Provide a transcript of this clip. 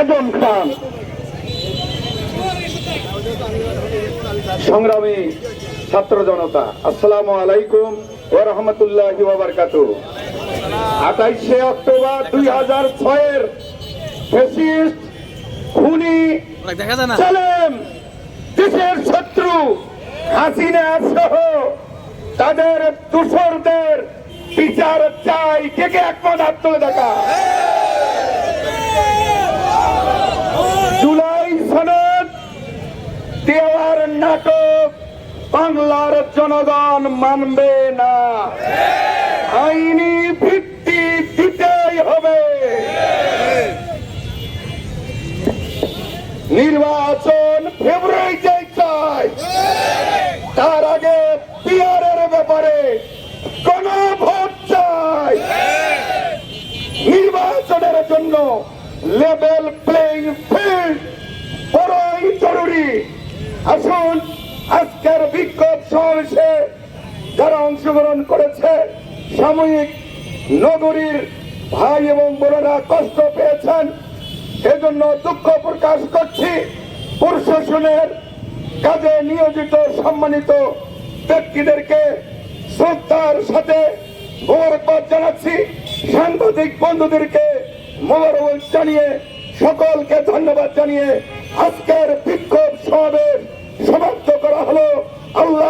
আজম খান। সংগ্রামী ছাত্র জনতা আসসালামু আলাইকুম ও রহমতুল্লাহ আঠাইশে অক্টোবর দুই হাজার ছয়ের ফেসিস্ট খুনি সালেম দেশের শত্রু হাসিনা সহ তাদের দূষরদের বিচার চাই। কে কে একমত হাত বাংলার জনগণ মানবে না। আইনি ভিত্তি দিতেই হবে। নির্বাচন ফেব্রুয়ারিতে চাই। তার আগে বিহারের ব্যাপারে কোন ভোট চাই। নির্বাচনের জন্য লেভেল প্লেইং ফিল্ড বড়ই জরুরি। আসুন আজকের বিক্ষোভ সমাবেশে যারা অংশগ্রহণ করেছে, সাময়িক নগরীর ভাই এবং বোনেরা কষ্ট পেয়েছেন। এজন্য দুঃখ প্রকাশ করছি। প্রশাসনের কাজে নিয়োজিত, সম্মানিত ব্যক্তিদেরকে শ্রদ্ধার সাথে মোবারকবাদ জানাচ্ছি। সাংবাদিক বন্ধুদেরকে মোবারক জানিয়ে সকলকে ধন্যবাদ জানিয়ে আজকের বিক্ষোভ সমাবেশ সমাপ্ত করা হলো